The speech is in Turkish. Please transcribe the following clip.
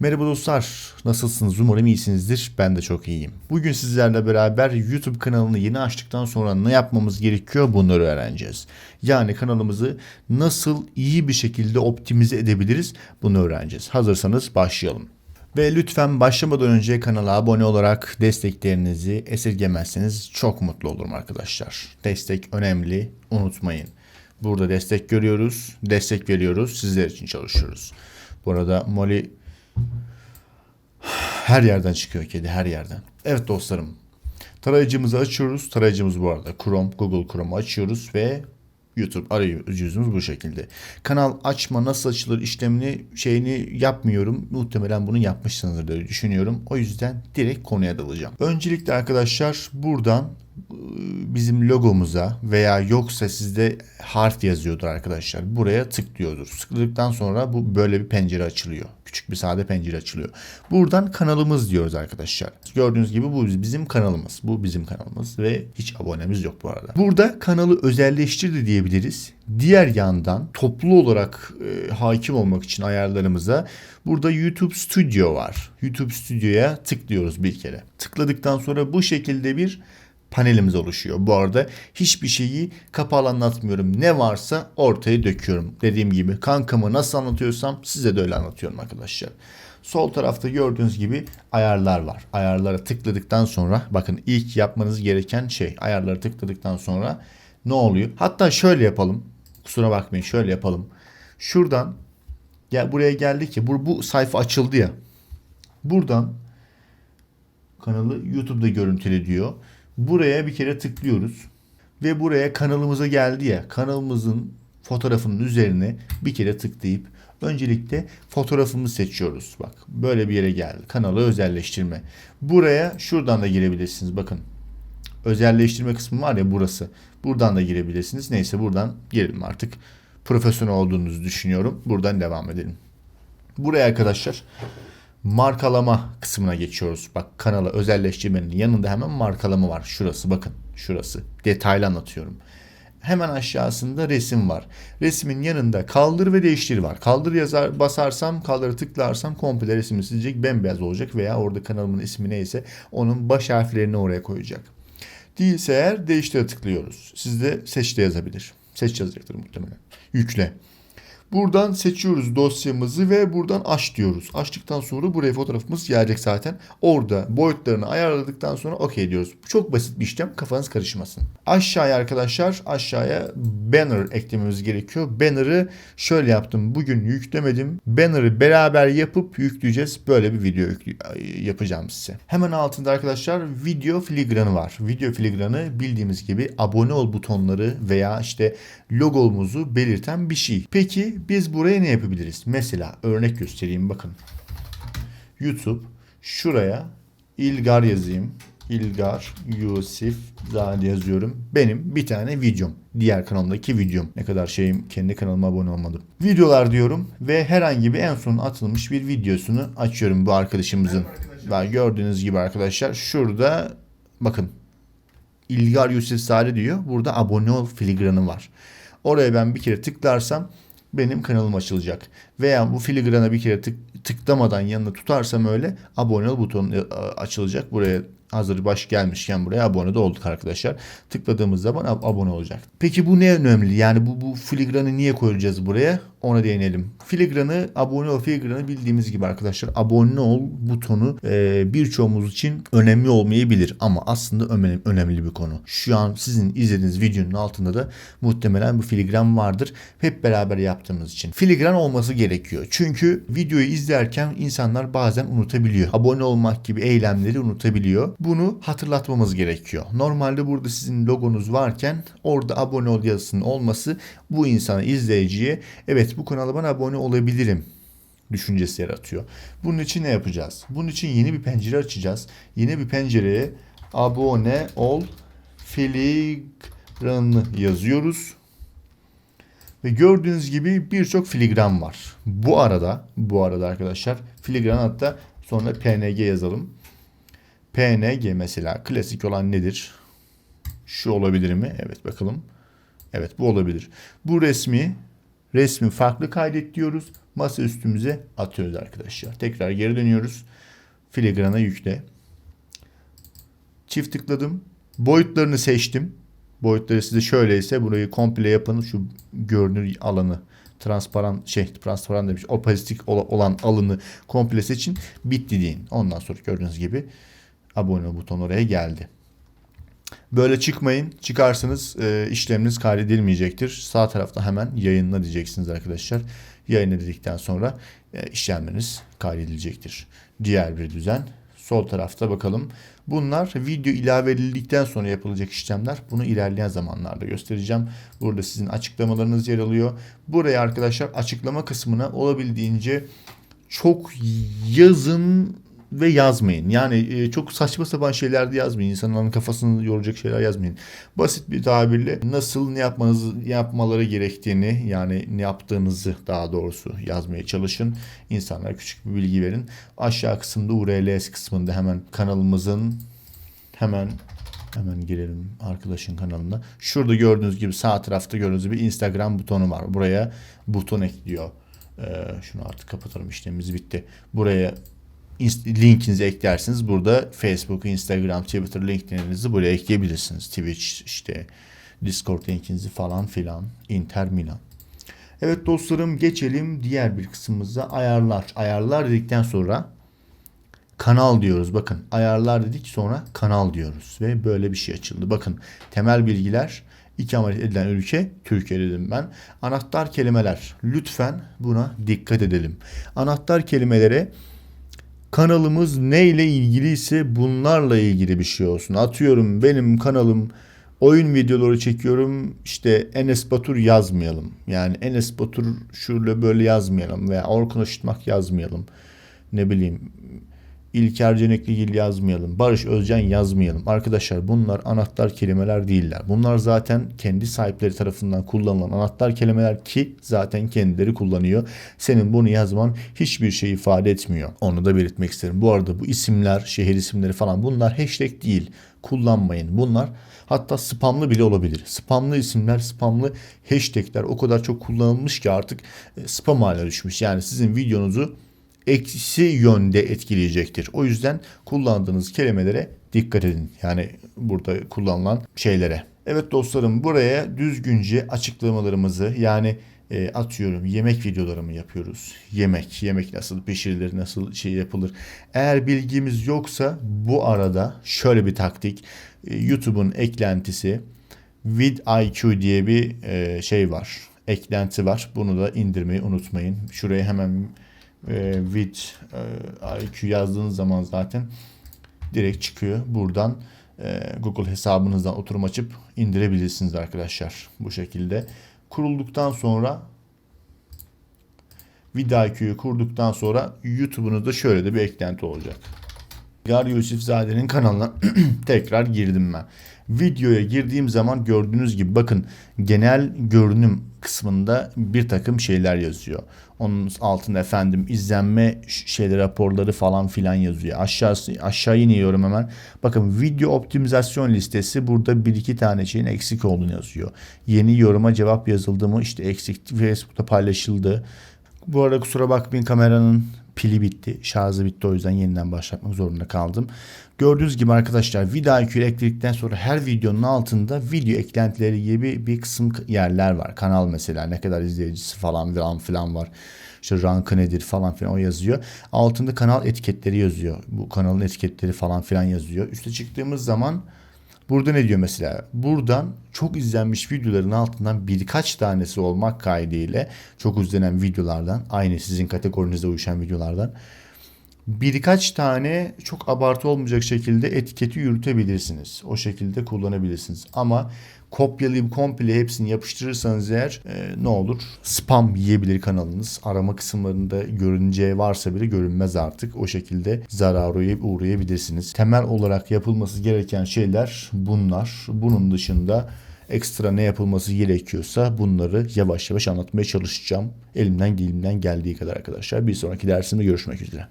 Merhaba dostlar, nasılsınız? Umarım iyisinizdir. Ben de çok iyiyim. Bugün sizlerle beraber YouTube kanalını yeni açtıktan sonra ne yapmamız gerekiyor bunları öğreneceğiz. Yani kanalımızı nasıl iyi bir şekilde optimize edebiliriz bunu öğreneceğiz. Hazırsanız başlayalım. Ve lütfen başlamadan önce kanala abone olarak desteklerinizi esirgemezseniz çok mutlu olurum arkadaşlar. Destek önemli, unutmayın. Burada destek görüyoruz, destek veriyoruz, sizler için çalışıyoruz. Bu arada Molly her yerden çıkıyor kedi her yerden. Evet dostlarım. Tarayıcımızı açıyoruz. Tarayıcımız bu arada Chrome, Google Chrome'u açıyoruz ve YouTube arayüzümüz bu şekilde. Kanal açma nasıl açılır işlemini şeyini yapmıyorum. Muhtemelen bunu yapmışsınızdır diye düşünüyorum. O yüzden direkt konuya dalacağım. Öncelikle arkadaşlar buradan bizim logomuza veya yoksa sizde harf yazıyordur arkadaşlar. Buraya tıklıyoruz. Tıkladıktan sonra bu böyle bir pencere açılıyor. Küçük bir sade pencere açılıyor. Buradan kanalımız diyoruz arkadaşlar. Gördüğünüz gibi bu bizim kanalımız. Bu bizim kanalımız ve hiç abonemiz yok bu arada. Burada kanalı özelleştir de diyebiliriz. Diğer yandan toplu olarak e, hakim olmak için ayarlarımıza burada YouTube Studio var. YouTube Studio'ya tıklıyoruz bir kere. Tıkladıktan sonra bu şekilde bir panelimiz oluşuyor. Bu arada hiçbir şeyi kapalı anlatmıyorum. Ne varsa ortaya döküyorum. Dediğim gibi kankamı nasıl anlatıyorsam size de öyle anlatıyorum arkadaşlar. Sol tarafta gördüğünüz gibi ayarlar var. Ayarlara tıkladıktan sonra bakın ilk yapmanız gereken şey ayarları tıkladıktan sonra ne oluyor? Hatta şöyle yapalım. Kusura bakmayın şöyle yapalım. Şuradan ya buraya geldik ya bu, bu sayfa açıldı ya. Buradan kanalı YouTube'da görüntüle diyor. Buraya bir kere tıklıyoruz. Ve buraya kanalımıza geldi ya. Kanalımızın fotoğrafının üzerine bir kere tıklayıp öncelikle fotoğrafımızı seçiyoruz. Bak böyle bir yere geldi. Kanalı özelleştirme. Buraya şuradan da girebilirsiniz. Bakın. Özelleştirme kısmı var ya burası. Buradan da girebilirsiniz. Neyse buradan girelim artık. Profesyonel olduğunuzu düşünüyorum. Buradan devam edelim. Buraya arkadaşlar markalama kısmına geçiyoruz. Bak kanala özelleştirmenin yanında hemen markalama var. Şurası bakın şurası. Detaylı anlatıyorum. Hemen aşağısında resim var. Resmin yanında kaldır ve değiştir var. Kaldır yazar basarsam kaldır tıklarsam komple resmi silecek bembeyaz olacak veya orada kanalımın ismi neyse onun baş harflerini oraya koyacak. Değilse eğer değiştire tıklıyoruz. Sizde seçte yazabilir. Seç yazacaktır muhtemelen. Yükle. Buradan seçiyoruz dosyamızı ve buradan aç diyoruz. Açtıktan sonra buraya fotoğrafımız gelecek zaten. Orada boyutlarını ayarladıktan sonra okey diyoruz. Çok basit bir işlem kafanız karışmasın. Aşağıya arkadaşlar aşağıya banner eklememiz gerekiyor. Banner'ı şöyle yaptım. Bugün yüklemedim. Banner'ı beraber yapıp yükleyeceğiz. Böyle bir video yapacağım size. Hemen altında arkadaşlar video filigranı var. Video filigranı bildiğimiz gibi abone ol butonları veya işte logomuzu belirten bir şey. Peki biz buraya ne yapabiliriz? Mesela örnek göstereyim bakın. YouTube şuraya İlgar yazayım. İlgar Yusuf Zade yazıyorum. Benim bir tane videom. Diğer kanalımdaki videom. Ne kadar şeyim kendi kanalıma abone olmadım. Videolar diyorum ve herhangi bir en son atılmış bir videosunu açıyorum bu arkadaşımızın. Ve gördüğünüz gibi arkadaşlar şurada bakın İlgar Yusuf Zade diyor. Burada abone ol filigranı var. Oraya ben bir kere tıklarsam benim kanalım açılacak. Veya bu filigrana bir kere tık, tıklamadan yanına tutarsam öyle abone ol butonu e, açılacak. Buraya hazır baş gelmişken buraya abone de olduk arkadaşlar. Tıkladığımız zaman ab- abone olacak. Peki bu ne önemli? Yani bu, bu filigranı niye koyacağız buraya? Ona değinelim. Filigranı, abone ol filigranı bildiğimiz gibi arkadaşlar abone ol butonu e, birçoğumuz için önemli olmayabilir ama aslında önemli, önemli bir konu. Şu an sizin izlediğiniz videonun altında da muhtemelen bu filigran vardır. Hep beraber yaptığımız için. Filigran olması gerekiyor. Çünkü videoyu izlerken insanlar bazen unutabiliyor. Abone olmak gibi eylemleri unutabiliyor. Bunu hatırlatmamız gerekiyor. Normalde burada sizin logonuz varken orada abone ol yazısının olması bu insana izleyiciye evet bu kanala ben abone olabilirim düşüncesi yaratıyor. Bunun için ne yapacağız? Bunun için yeni bir pencere açacağız. Yeni bir pencereye abone ol filigranı yazıyoruz. Ve gördüğünüz gibi birçok filigran var. Bu arada, bu arada arkadaşlar filigran hatta sonra PNG yazalım. PNG mesela klasik olan nedir? Şu olabilir mi? Evet bakalım. Evet bu olabilir. Bu resmi Resmi farklı kaydet diyoruz. Masa üstümüze atıyoruz arkadaşlar. Tekrar geri dönüyoruz. Filigrana yükle. Çift tıkladım. Boyutlarını seçtim. Boyutları size şöyleyse burayı komple yapın. Şu görünür alanı transparan şey transparan demiş opastik olan alanı komple seçin. Bitti deyin. Ondan sonra gördüğünüz gibi abone ol butonu oraya geldi. Böyle çıkmayın. Çıkarsanız e, işleminiz kaydedilmeyecektir. Sağ tarafta hemen yayınla diyeceksiniz arkadaşlar. Yayınla dedikten sonra e, işlemleriniz kaydedilecektir. Diğer bir düzen. Sol tarafta bakalım. Bunlar video ilave edildikten sonra yapılacak işlemler. Bunu ilerleyen zamanlarda göstereceğim. Burada sizin açıklamalarınız yer alıyor. Buraya arkadaşlar açıklama kısmına olabildiğince çok yazın ve yazmayın. Yani e, çok saçma sapan şeyler de yazmayın. İnsanların kafasını yoracak şeyler yazmayın. Basit bir tabirle nasıl ne yapmanız yapmaları gerektiğini yani ne yaptığınızı daha doğrusu yazmaya çalışın. İnsanlara küçük bir bilgi verin. Aşağı kısımda URLs kısmında hemen kanalımızın hemen Hemen girelim arkadaşın kanalına. Şurada gördüğünüz gibi sağ tarafta gördüğünüz gibi Instagram butonu var. Buraya buton ekliyor. Ee, şunu artık kapatalım işlemimiz bitti. Buraya linkinizi eklersiniz. Burada Facebook, Instagram, Twitter linklerinizi buraya ekleyebilirsiniz. Twitch işte Discord linkinizi falan filan. Inter Milan. Evet dostlarım geçelim diğer bir kısmımıza ayarlar. Ayarlar dedikten sonra kanal diyoruz. Bakın ayarlar dedik sonra kanal diyoruz ve böyle bir şey açıldı. Bakın temel bilgiler iki ameliyat edilen ülke Türkiye dedim ben. Anahtar kelimeler lütfen buna dikkat edelim. Anahtar kelimelere kanalımız neyle ilgiliyse bunlarla ilgili bir şey olsun. Atıyorum benim kanalım oyun videoları çekiyorum işte Enes Batur yazmayalım. Yani Enes Batur şöyle böyle yazmayalım veya Orkun Işıtmak yazmayalım. Ne bileyim İlker Cenekligil yazmayalım. Barış Özcan yazmayalım. Arkadaşlar bunlar anahtar kelimeler değiller. Bunlar zaten kendi sahipleri tarafından kullanılan anahtar kelimeler ki zaten kendileri kullanıyor. Senin bunu yazman hiçbir şey ifade etmiyor. Onu da belirtmek isterim. Bu arada bu isimler, şehir isimleri falan bunlar hashtag değil. Kullanmayın. Bunlar hatta spamlı bile olabilir. Spamlı isimler, spamlı hashtagler o kadar çok kullanılmış ki artık e, spam haline düşmüş. Yani sizin videonuzu eksi yönde etkileyecektir. O yüzden kullandığınız kelimelere dikkat edin. Yani burada kullanılan şeylere. Evet dostlarım buraya düzgünce açıklamalarımızı yani e, atıyorum yemek videolarımı yapıyoruz. Yemek, yemek nasıl pişirilir, nasıl şey yapılır. Eğer bilgimiz yoksa bu arada şöyle bir taktik. E, YouTube'un eklentisi vidIQ diye bir e, şey var. Eklenti var. Bunu da indirmeyi unutmayın. Şuraya hemen e, with e, IQ yazdığınız zaman zaten direkt çıkıyor. Buradan e, Google hesabınızdan oturum açıp indirebilirsiniz arkadaşlar. Bu şekilde. Kurulduktan sonra VidIQ'yu kurduktan sonra YouTube'unuzda şöyle de bir eklenti olacak. Gar Yusufzade'nin kanalına tekrar girdim ben. Videoya girdiğim zaman gördüğünüz gibi bakın genel görünüm kısmında bir takım şeyler yazıyor. Onun altında efendim izlenme şeyleri raporları falan filan yazıyor. Aşağısı aşağı iniyorum hemen. Bakın video optimizasyon listesi burada bir iki tane şeyin eksik olduğunu yazıyor. Yeni yoruma cevap yazıldı mı? İşte eksik Facebook'ta paylaşıldı. Bu arada kusura bakmayın kameranın pili bitti. Şarjı bitti o yüzden yeniden başlatmak zorunda kaldım. Gördüğünüz gibi arkadaşlar video IQ ekledikten sonra her videonun altında video eklentileri gibi bir kısım yerler var. Kanal mesela ne kadar izleyicisi falan filan filan var. İşte rankı nedir falan filan o yazıyor. Altında kanal etiketleri yazıyor. Bu kanalın etiketleri falan filan yazıyor. Üste çıktığımız zaman Burada ne diyor mesela? Buradan çok izlenmiş videoların altından birkaç tanesi olmak kaydıyla çok izlenen videolardan aynı sizin kategorinizde uyuşan videolardan birkaç tane çok abartı olmayacak şekilde etiketi yürütebilirsiniz. O şekilde kullanabilirsiniz. Ama kopyalayıp komple hepsini yapıştırırsanız eğer e, ne olur? Spam yiyebilir kanalınız. Arama kısımlarında görüneceği varsa bile görünmez artık. O şekilde zarara uğrayabilirsiniz. Temel olarak yapılması gereken şeyler bunlar. Bunun dışında ekstra ne yapılması gerekiyorsa bunları yavaş yavaş anlatmaya çalışacağım. Elimden dilimden geldiği kadar arkadaşlar. Bir sonraki dersimde görüşmek üzere.